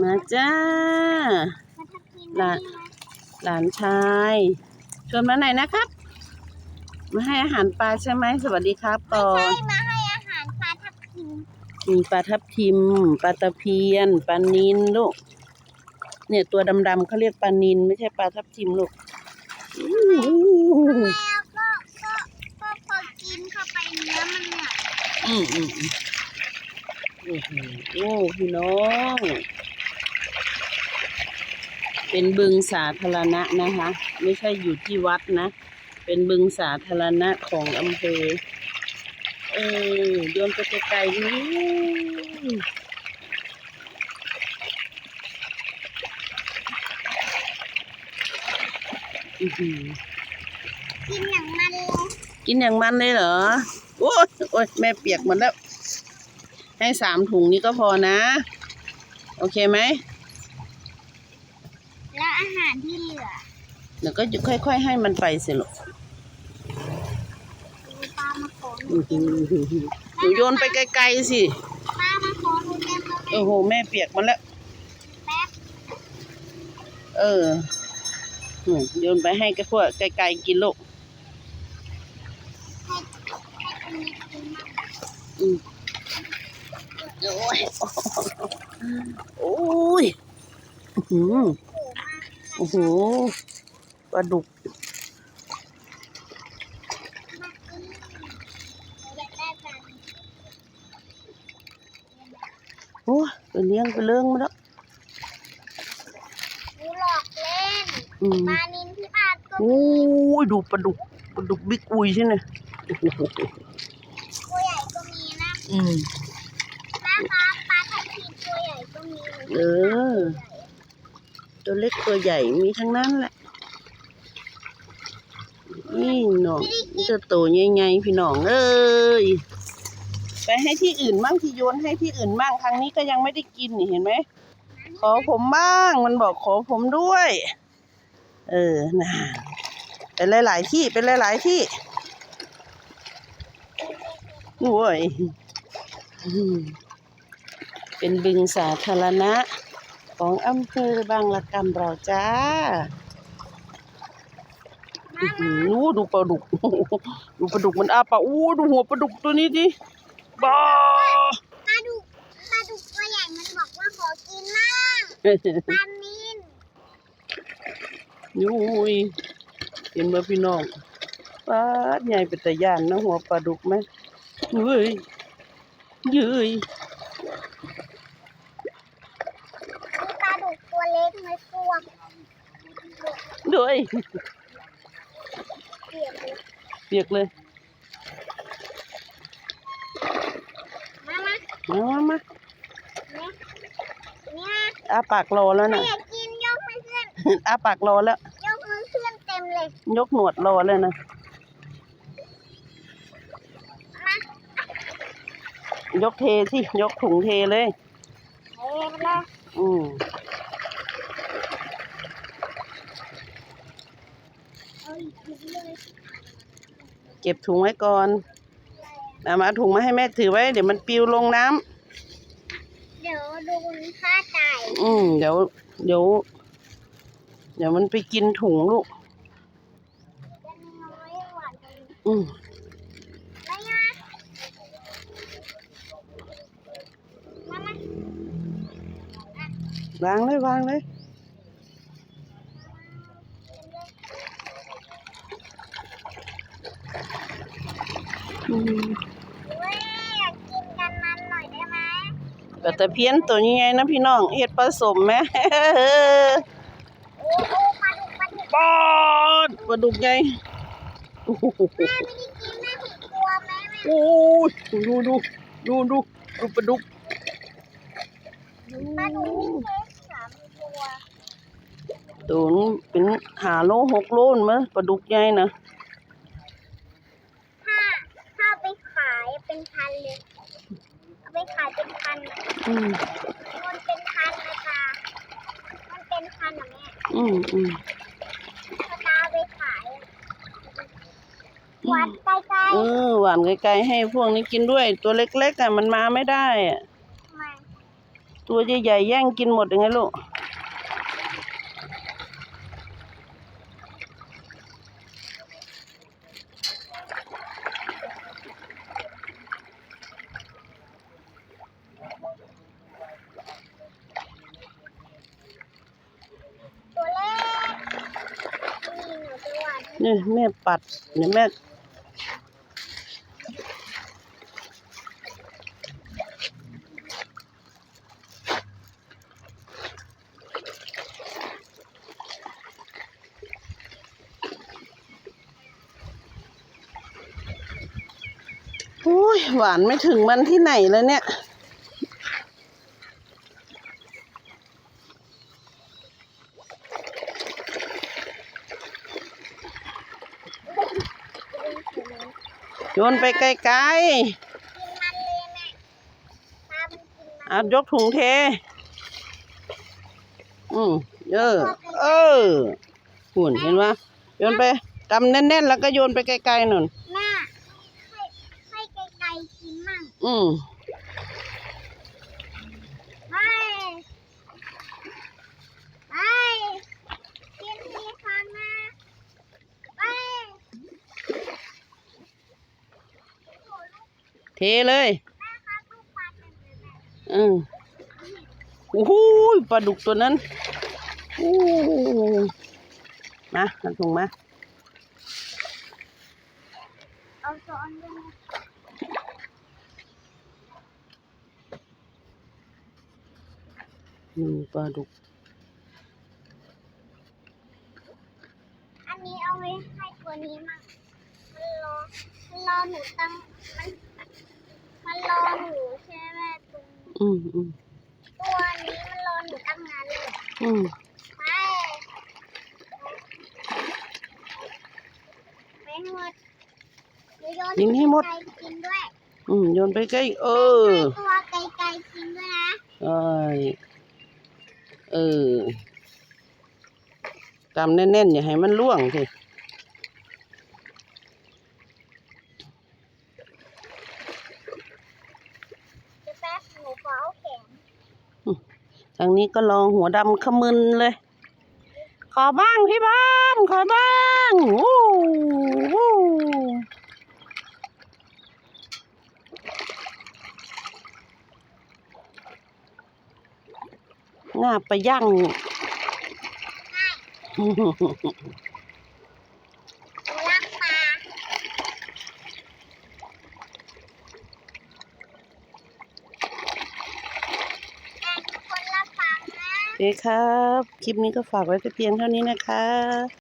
มาจ้ามาทับทิมหลานหลานชายชวนมาไหนนะครับ มาให้อาหารปลาใช่ไหมสวัสดีครับไม่ก่อใช่นมาให้อาหารปลาทับทิมมีปลาทับทิมปลาตะเพียนปลานินลูกเนี่ยตัวดำๆเขาเรียกปลานินไม่ใช่ปลาทับทิมลูกอู้หูแล้วก็ก็ก็พอกินเข้าไปเนื้อมันเนี่ยอืมอืมอืมโอ้โหโอ้พี่น้อง เป็นบึงสาธารณะนะคะ ไม่ใช่อยู่ที่วัดนะ เป็นบึงสาธารณะของอำเภอ เออโยนไปไกลๆนี่กินอย่างมันเลยกินอย่างมันเลยเหรอ โอ้ยโอ้ยแม่เปียกหมดแล้ว ให้สามถุงนี้ก็พอนะ โอเคไหมาหารที่เหลือเดี๋ยวก็จะค่อย ๆ ให้มันไปสิลูกดูปลามาขอหนูอื้อหือหนูโยนไปไกลๆสิ ปลามาขอหนูเต็มเลยโอ้โห แม่เปียกหมันแล้ว แป๊บเอออืมโยนไปให้กับพวกไกลๆกินลูกให้ให้ตรงนี้กินมากอืมโอ้ยโอ้ยอื้อหือ โอ้มากโอ้โหปลาดุกมากอืมหนูอยากได้ปลาโอ้ยไปเลี้ยงไปเลี้ยงมาแล้วหนูหลอกเล่นอืมปลานินที่บ้านก็โอ้ยดูปลาดุกปลาดุกบิ๊กอุยใช่ไหมโอ้โหตัวใหญ่ก็มีนะอืม แม่ครับปลาทับทิมตัวใหญ่ก็มี เออ ตัวเล็กตัวใหญ่มีทั้งนั้นแหละ นี่หนองจะโตใหญ่ๆพี่น้องเอ้ยไปให้ที่อื่นมั่งที่โยนให้ที่อื่นมั่งทางนี้ก็ยังไม่ได้กินนี่เห็นไหมขอผมบ้างมันบอกขอผมด้วย เออนะเป็นหลาย ๆ ที่เป็นหลาย ๆ ที่โว้ยเป็นบึงสาธารณะ ของอำเภอบางละกำเราจ้าอื้อหือดูปลาดุก ดูปลาดุกมันอ้าปากอู้ดูหัวปลาดุกตัวนี้ดิบ้าปลาดุกปลาดุกตัวใหญ่มันบอกว่าขอกินมั่งปลานินยุ้ยเห็นบ่พี่น้องปลาดใหญ่เป็นตะย่านนะหัวปลาดุกไหมเฮ้ยเยืย มีปลาดุกตัวเล็ก ไม่กลัวด้วยเปียกเลยเปียกเลย มามามามามาเนี่ยเนี่ยอ้าปากรอแล้วไม่นะอยากกินยกมือขึ้นอ้าปากรอแล้ว ยกมือขึ้นเต็มเลย ยกหนวดรอแล้วนะ มายกเทสิ ยกถุงเทเลย เฮ้ยเลยอืมเอาอีก เลยเก็บถุงไว้ก่อนเอามาเอาถุงมาให้แม่ถือไว้ เดี๋ยวมันปลิวลงน้ำเดี๋ยวดูค่าจ่ายอืมเดี๋ยว เดี๋ยว เดี๋ยวมันไปกินถุงลูกจะน้อยหวานเลยอืมไม่ยากมามาวางเลยวางเลย อืม เว้ยอยา กกินกันมันหน่อยได้ไหมแต่ตะเพียนตัวยังไงนะพี่น้องเฮ็ดผสมไหมโอ้โหปลาดุกปลาดุกปอดปลาดุกใหญ่โอ้โหแม่ไม่ได้กินแม่ผิดกลัวไหมแม่โอ้ยดูดูดูดูดูปลาดุกปลาดุกนี่เค้กสามตัวตัวนู้นเป็นหาโลหกโลนมั้ยปลาดุกใหญ่นะ ถ้าถ้าเอาไปขาย เป็นพันเลยเอาไปขายเป็นพันอะอืมมันเป็นพันนะจ๊ะมันเป็นพันอะแม่อืมอืมถ้าตาเอาไปขายอะวัดใกล้เออหวานไกลๆให้พวกนี้กินด้วย ตัวเล็กๆอะมันมาไม่ได้อะๆทำไมตัตัวใหญ่ๆแย่งกินหมดยังไงลูก ตัวเล็กนี่หนูจะหวา นี่แม่ปัดเนี่ยแม่โอ้ยหวานไม่ถึงมันที่ไหนเลยเนี่ย ยนไปไกลกินมันเลยแม่ตามกินมันๆอะยกถุงเท อืมเออ เออหุ่นเห็นไหมโยนไปกำแน่นๆ แล้วก็โยนไปไกลๆหน่นแม่ให้ให้ไกลๆกินมั่งอืมไม่ไม่กินทีฟังนะไม่ เทเลยแม่ครับลูกปลาเต็มเลยแม่อืมโอ้โหปลาดุกตัวนั้นโอ้มาเอาถุงมาเอาช้อนด้วยนะอืมปลาดุก อันนี้เอาไว้ให้ตัวนี้มั่งมันรอมันรอหนูตั้งมัน มันรอหนูใช่ไหมตรงอืมอืมตัวนี้มันรอหนูตั้งนานเลยอืมไปไปหมดหนูโยนกินให้หมด ไก่กินด้วยอืมโยนไปใกล้เออให้ตัวไก่ไก่กินด้วยนะใช่เออกำแน่นๆอย่าให้มันล่วงสิ เดี๋ยวแป๊บหนูขอเอาแขน ทางนี้ก็ลองหัวดำขมึนเลย ขอบ้างพี่บ้านขอบ้างโอ้โหงาไปย่าง หนูรักปลาแต่ทุกคนรับฟังนะ โอ เคครับ คลิปนี้ก็ฝากไว้แต่เพียงเท่านี้นะคะ